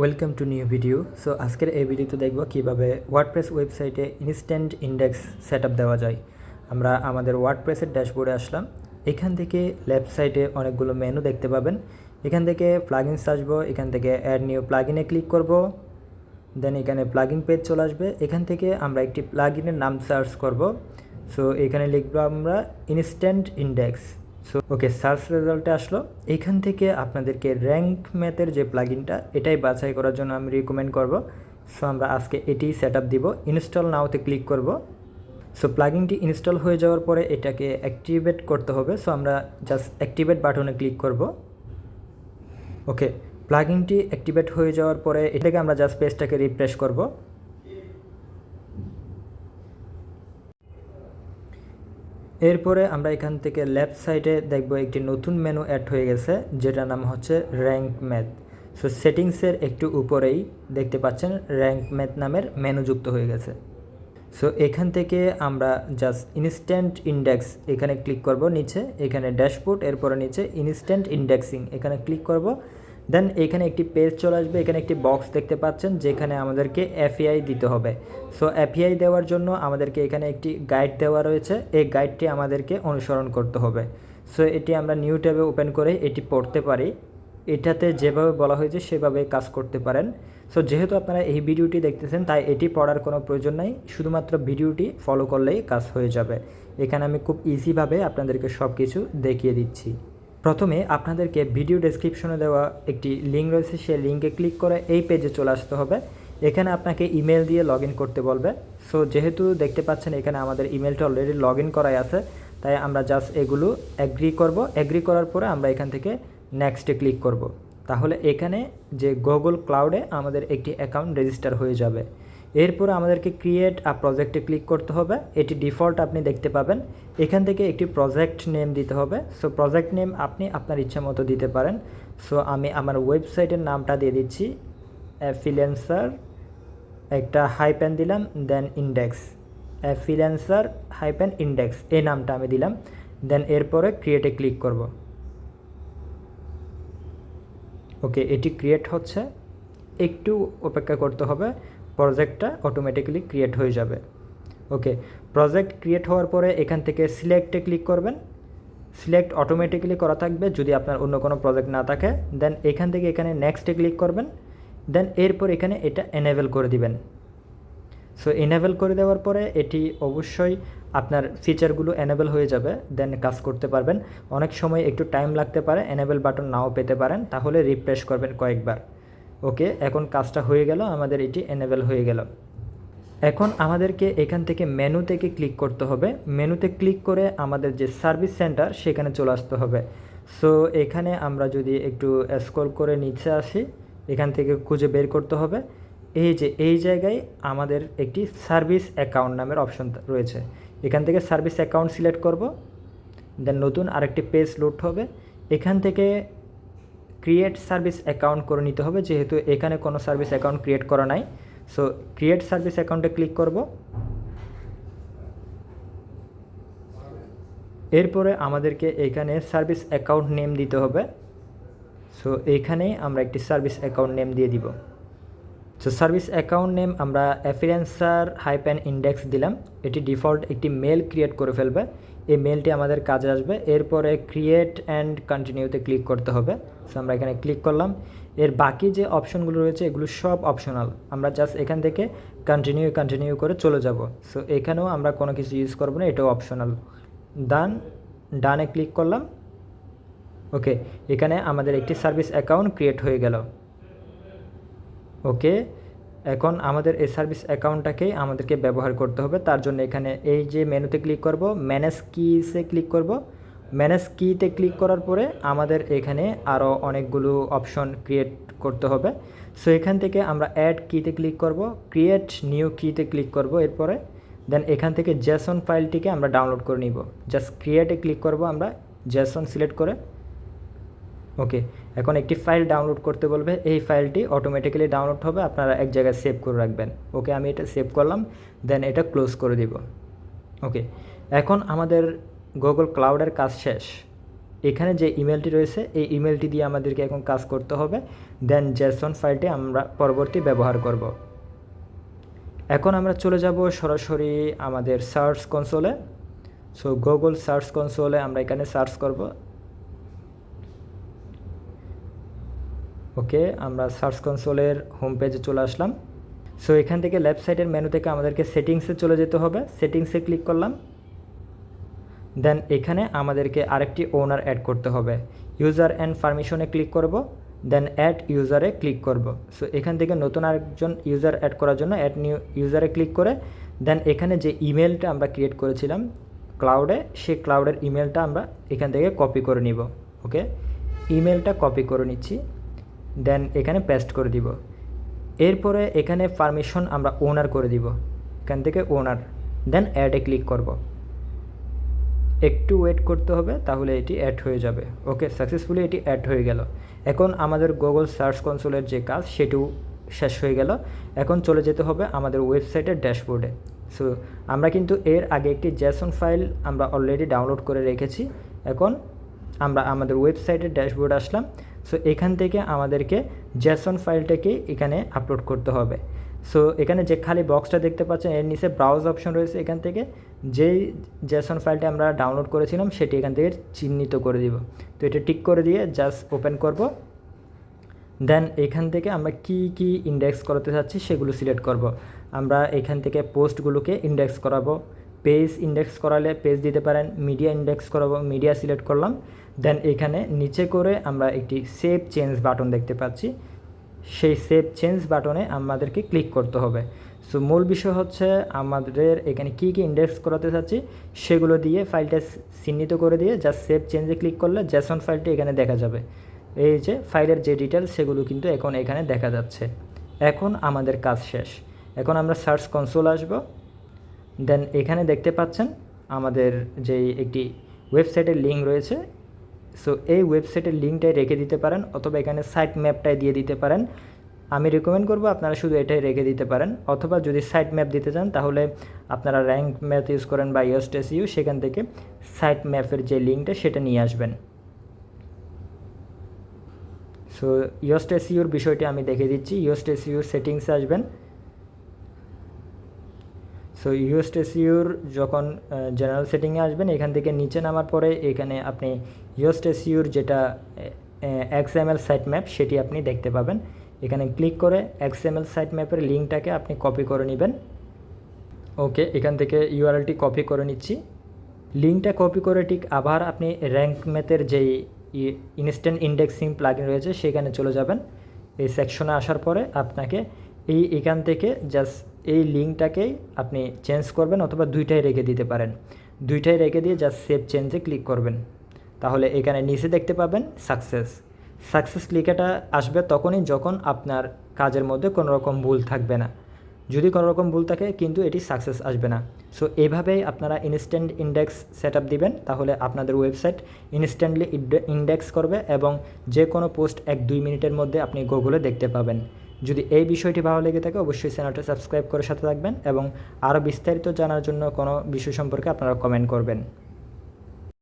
Welcome to new video so আজকের এই ভিডিওতে দেখব কীভাবে ওয়ার্ডপ্রেস ওয়েবসাইটে ইনস্ট্যান্ট ইন্ডেক্স সেট দেওয়া যায়। আমরা আমাদের ওয়ার্ডপ্রেসের ড্যাশবোর্ডে আসলাম। এখান থেকে লেফট সাইডে অনেকগুলো মেনু দেখতে পাবেন। এখান থেকে প্লাগিনস আসব, এখান থেকে অ্যাড নিউ প্লাগিনে ক্লিক করব। দেন এখানে প্লাগিন পেজ চলে আসবে। এখান থেকে আমরা একটি প্লাগিনের নাম সার্চ করব। সো এখানে লিখব আমরা instant index so okay search রেজাল্টে আসলো। এখান থেকে আপনাদেরকে র্যাঙ্ক ম্যাথের যে প্লাগিনটা এটাই বাছাই করার জন্য আমি রিকমেন্ড করব। সো আমরা আজকে এটি সেট আপ দিব ইনস্টল নাওতে ক্লিক করব। সো প্লাগিনটি ইনস্টল হয়ে যাওয়ার পরে এটাকে অ্যাক্টিভেট করতে হবে। সো আমরা জাস্ট অ্যাক্টিভেট বাটনে ক্লিক করব। ওকে প্লাগিনটি অ্যাক্টিভেট হয়ে যাওয়ার পরে এটাকে আমরা জাস্ট পেজটাকে রিফ্রেশ করব। এরপরে আমরা এখান থেকে লেফট সাইডে দেখব একটি নতুন মেনু অ্যাড হয়ে গেছে, যেটার নাম হচ্ছে র্যাঙ্ক ম্যাথ সো সেটিংসের একটু উপরেই দেখতে পাচ্ছেন র্যাঙ্ক ম্যাথ নামের মেনু যুক্ত হয়ে গেছে। সো এখান থেকে আমরা জাস্ট ইনস্ট্যান্ট ইন্ডেক্স এখানে ক্লিক করব নিচে, এখানে ড্যাশবোর্ড এরপরে নিচে ইনস্ট্যান্ট ইন্ডেক্সিং এখানে ক্লিক করব। দেন এখানে একটি পেজ চলে আসবে, এখানে একটি বক্স দেখতে পাচ্ছেন, যেখানে আমাদেরকে এফআই দিতে হবে। সো এফআই দেওয়ার জন্য আমাদেরকে এখানে একটি গাইড দেওয়া রয়েছে, এই গাইডটি আমাদেরকে অনুসরণ করতে হবে। সো এটি আমরা নিউ ট্যাবে ওপেন করে এটি পড়তে পারি। এটাতে যেভাবে বলা হয়েছে, সেভাবে কাজ করতে পারেন। সো যেহেতু আপনারা এই ভিডিওটি দেখতেছেন, তাই এটি পড়ার কোনো প্রয়োজন নাই। শুধুমাত্র ভিডিওটি ফলো করলেই কাজ হয়ে যাবে। এখানে আমি খুব ইজিভাবে আপনাদেরকে সব কিছু দেখিয়ে দিচ্ছি। প্রথমে আপনাদেরকে ভিডিও ডেসক্রিপশনে দেওয়া একটি লিঙ্ক রয়েছে, সেই লিঙ্কে ক্লিক করে এই পেজে চলে আসতে হবে। এখানে আপনাকে ইমেল দিয়ে লগ করতে বলবে। সো যেহেতু দেখতে পাচ্ছেন এখানে আমাদের ইমেলটা অলরেডি লগ ইন করাই আছে, তাই আমরা জাস্ট এগুলো অ্যাগ্রি করব। অ্যাগ্রি করার পরে আমরা এখান থেকে নেক্সটে ক্লিক করব। তাহলে এখানে যে গুগল ক্লাউডে আমাদের একটি অ্যাকাউন্ট রেজিস্টার হয়ে যাবে। এরপরে আমাদেরকে ক্রিয়েট আ প্রজেক্টে ক্লিক করতে হবে। এটি ডিফল্ট আপনি দেখতে পাবেন। এখান থেকে একটি প্রজেক্ট নেম দিতে হবে। সো প্রজেক্ট নেম আপনি আপনার ইচ্ছা মতো দিতে পারেন। সো আমি আমার ওয়েবসাইটের নামটা দিয়ে দিচ্ছি। অ্যাফিলেন্সার একটা হাইপ্যান দিলাম দেন ইন্ডেক্স অ্যাফিলেন্সার হাইপ্যান ইন্ডেক্স এই নামটা আমি দিলাম। দেন এরপরে ক্রিয়েটে ক্লিক করব। ওকে এটি ক্রিয়েট হচ্ছে। একটু অপেক্ষা করতে হবে। প্রজেক্টটা অটোমেটিক্যালি ক্রিয়েট হয়ে যাবে। ওকে প্রজেক্ট ক্রিয়েট হওয়ার পরে এখান থেকে সিলেক্টে ক্লিক করবেন। সিলেক্ট অটোমেটিক্যালি করা থাকবে যদি আপনার অন্য কোনো প্রজেক্ট না থাকে। দেন এখান থেকে এখানে নেক্সটে ক্লিক করবেন। দেন এরপর এখানে এটা এনেবেল করে দিবেন। সো এনেবেল করে দেওয়ার পরে এটি অবশ্যই আপনার ফিচারগুলো এনেবেল হয়ে যাবে। দেন কাজ করতে পারবেন। অনেক সময় একটু টাইম লাগতে পারে। এনেবেল বাটন নাও পেতে পারেন। তাহলে রিফ্রেশ করবেন কয়েকবার। ওকে, এখন কাজটা হয়ে গেল, আমাদের এটি এনেবেল হয়ে গেল। এখন আমাদেরকে এখান থেকে মেনু থেকে ক্লিক করতে হবে। মেনুতে ক্লিক করে আমাদের যে সার্ভিস সেন্টার সেখানে চলে আসতে হবে। সো এখানে আমরা যদি একটু স্ক্রল করে নিচে আসি, এখান থেকে খুঁজে বের করতে হবে। এই যে, এই জায়গায় আমাদের একটি সার্ভিস অ্যাকাউন্ট নামের অপশন রয়েছে। এখান থেকে সার্ভিস অ্যাকাউন্ট সিলেক্ট করব। দেন নতুন আরেকটি পেজ লোড হবে। এখান থেকে ক্রিয়েট সার্ভিস অ্যাকাউন্ট করে নিতে হবে, যেহেতু এখানে কোনো সার্ভিস অ্যাকাউন্ট ক্রিয়েট করা নাই। সো ক্রিয়েট সার্ভিস অ্যাকাউন্টে ক্লিক করব। এরপরে আমাদেরকে এখানে সার্ভিস অ্যাকাউন্ট নেম দিতে হবে। সো এইখানেই আমরা একটি সার্ভিস অ্যাকাউন্ট নেম দিয়ে দিব। সো সার্ভিস অ্যাকাউন্ট নেম আমরা অ্যাফিলেন্সার হাইপ্যান ইন্ডেক্স দিলাম। এটি ডিফল্ট একটি মেল ক্রিয়েট করে ফেলবে। এই মেলটি আমাদের কাজে আসবে। এরপরে ক্রিয়েট অ্যান্ড কন্টিনিউতে ক্লিক করতে হবে। সো আমরা এখানে ক্লিক করলাম। এর বাকি যে অপশনগুলো রয়েছে, এগুলো সব অপশনাল আমরা জাস্ট এখান থেকে কন্টিনিউ কন্টিনিউ করে চলে যাব। সো এখানেও আমরা কোনো কিছু ইউজ করব না, এটাও অপশনাল ডান ডানে ক্লিক করলাম। ওকে এখানে আমাদের একটি সার্ভিস অ্যাকাউন্ট ক্রিয়েট হয়ে গেল। ওকে এখন আমাদের এই সার্ভিস অ্যাকাউন্টটাকেই আমাদেরকে ব্যবহার করতে হবে। তার জন্য এখানে এই যে মেনুতে ক্লিক করব ম্যানেজ কিসে ক্লিক করব। ম্যানেজ কিতে ক্লিক করার পরে আমাদের এখানে আরও অনেকগুলো অপশন ক্রিয়েট করতে হবে। সো এখান থেকে আমরা অ্যাড কিতে ক্লিক করব ক্রিয়েট নিউ কিতে ক্লিক করব এরপরে। দেন এখান থেকে জেসন ফাইলটিকে আমরা ডাউনলোড করে নিব। জাস্ট ক্রিয়েটে ক্লিক করব আমরা জেসন সিলেক্ট করে। ওকে এখন একটি ফাইল ডাউনলোড করতে বলবে। এই ফাইলটি অটোমেটিক্যালি ডাউনলোড হবে, আপনারা এক জায়গায় সেভ করে রাখবেন। ওকে আমি এটা সেভ করলাম দেন এটা ক্লোজ করে দিব। ওকে এখন আমাদের গুগল ক্লাউডের কাজ শেষ। এখানে যে ইমেলটি রয়েছে, এই ইমেলটি দিয়ে আমাদেরকে এখন কাজ করতে হবে। দেন জেসন ফাইলটি আমরা পরবর্তী ব্যবহার করব। এখন আমরা চলে যাব সরাসরি আমাদের সার্চ কনসোলে সো গুগল সার্চ কনসোলে আমরা এখানে সার্চ করব। ওকে, আমরা সার্চ কনসোলের হোম পেজে চলে আসলাম। সো এখান থেকে লেফট সাইডের মেনু থেকে আমাদেরকে সেটিংসে চলে যেতে হবে। সেটিংসে ক্লিক করলাম। দেন এখানে আমাদেরকে আরেকটি ওনার অ্যাড করতে হবে। ইউজার অ্যান্ড পারমিশনে ক্লিক করব। দেন অ্যাড ইউজারে ক্লিক করব। সো এখান থেকে নতুন আরেকজন ইউজার অ্যাড করার জন্য অ্যাড নিউ ইউজারে ক্লিক করে। দেন এখানে যে ইমেলটা আমরা ক্রিয়েট করেছিলাম ক্লাউডে সেই ক্লাউডের ইমেলটা আমরা এখান থেকে কপি করে নিব। ওকে ইমেলটা কপি করে নিচ্ছি। দেন এখানে পেস্ট করে দিব। এরপরে এখানে পারমিশন আমরা ওনার করে দিব। এখান থেকে ওনার দেন অ্যাডে ক্লিক করব। একটু ওয়েট করতে হবে, তাহলে এটি অ্যাড হয়ে যাবে। ওকে সাকসেসফুলি এটি অ্যাড হয়ে গেল। এখন আমাদের গুগল সার্চ কনসোলের যে কাজ, সেটিও শেষ হয়ে গেল। এখন চলে যেতে হবে আমাদের ওয়েবসাইটের ড্যাশবোর্ডে সো আমরা কিন্তু এর আগে একটি জ্যাসন ফাইল আমরা অলরেডি ডাউনলোড করে রেখেছি। এখন আমরা আমাদের ওয়েবসাইটের ড্যাশবোর্ড আসলাম। সো এখান থেকে আমাদেরকে জ্যাসন ফাইলটাকে এখানে আপলোড করতে হবে। সো এখানে যে খালি বক্সটা দেখতে পাচ্ছেন, এর নিচে ব্রাউজ অপশন রয়েছে এখান থেকে। যেই জ্যাসন ফাইলটা আমরা ডাউনলোড করেছিলাম, সেটি এখান থেকে চিহ্নিত করে দিব। তো এটা টিক করে দিয়ে জাস্ট ওপেন করব। দেন এখান থেকে আমরা কি কি ইন্ডেক্স করাতে চাচ্ছি, সেগুলো সিলেক্ট করব। আমরা এখান থেকে পোস্টগুলোকে ইন্ডেক্স করাবো। পেজ ইন্ডেক্স করালে পেজ দিতে পারেন মিডিয়া ইন্ডেক্স করাবো মিডিয়া সিলেক্ট করলাম। দেন এখানে নিচে করে আমরা একটি সেভ চেঞ্জ বাটন দেখতে পাচ্ছি। সেই সেভ চেঞ্জ বাটনে আমাদেরকে ক্লিক করতে হবে। সো মূল বিষয় হচ্ছে আমাদের এখানে কী কী ইন্ডেক্স করাতে চাচ্ছি, সেগুলো দিয়ে ফাইলটা চিহ্নিত করে দিয়ে জাস্ট সেভ চেঞ্জে ক্লিক করলে জ্যাসন ফাইলটি এখানে দেখা যাবে। এই যে ফাইলের যে ডিটেলস সেগুলো কিন্তু এখন এখানে দেখা যাচ্ছে। এখন আমাদের কাজ শেষ। এখন আমরা সার্চ কনসোল আসব। দেন এখানে দেখতে পাচ্ছেন আমাদের যেই একটি ওয়েবসাইটের লিঙ্ক রয়েছে সো এই ওয়েবসাইটের লিঙ্কটাই রেখে দিতে পারেন অথবা এখানে সাইট ম্যাপটাই দিয়ে দিতে পারেন। আমি রেকমেন্ড করব আপনারা শুধু এটাই রেখে দিতে পারেন। অথবা যদি সাইট ম্যাপ দিতে চান, তাহলে আপনারা র্যাঙ্ক ম্যাথ ইউজ করেন বা ইউস্টেস ইউ সেখান থেকে সাইট ম্যাপের যে লিঙ্কটা সেটা নিয়ে আসবেন। সো ইউস্টেস ইউর বিষয়টি আমি দেখে দিচ্ছি। ইউস্টেস ইউর সেটিংসে আসবেন। সো ইউএসটেসিউর যখন জেনারেল সেটিংয়ে আসবেন, এখান থেকে নিচে নামার পরে এখানে আপনি ইউএসটেসিউর যেটা এক্সএমএল সাইট ম্যাপ সেটি আপনি দেখতে পাবেন। এখানে ক্লিক করে এক্সএমএল সাইট ম্যাপের লিঙ্কটাকে আপনি কপি করে নেবেন। ওকে এখান থেকে ইউআরএলটি কপি করে নিচ্ছি। লিঙ্কটা কপি করে ঠিক আবার আপনি র্যাঙ্ক ম্যাথের যেই ইনস্ট্যান্ট ইন্ডেক্সিং প্লাগিন রয়েছে, সেখানে চলে যাবেন। এই সেকশনে আসার পরে আপনাকে এই এখান থেকে জাস্ট এই লিঙ্কটাকেই আপনি চেঞ্জ করবেন অথবা দুইটাই রেখে দিতে পারেন। দুইটাই রেখে দিয়ে জাস্ট সেভ চেঞ্জে ক্লিক করবেন। তাহলে এখানে নিচে দেখতে পাবেন সাকসেস। সাকসেস ক্লিকাটা আসবে তখনই যখন আপনার কাজের মধ্যে কোনো রকম ভুল থাকবে না। যদি কোনো রকম ভুল থাকে কিন্তু এটি সাকসেস আসবে না। সো এভাবেই আপনারা ইনস্ট্যান্ট ইন্ডেক্স সেট দিবেন, তাহলে আপনাদের ওয়েবসাইট ইনস্ট্যান্টলি ইন্ডেক্স করবে এবং যে কোনো পোস্ট এক দুই মিনিটের মধ্যে আপনি গুগলে দেখতে পাবেন। যদি এই বিষয়টি ভালো লেগে থাকে, অবশ্যই চ্যানেলটা সাবস্ক্রাইব করে সাথে থাকবেন এবং আরও বিস্তারিত জানার জন্য কোনো বিষয় সম্পর্কে আপনারা কমেন্ট করবেন।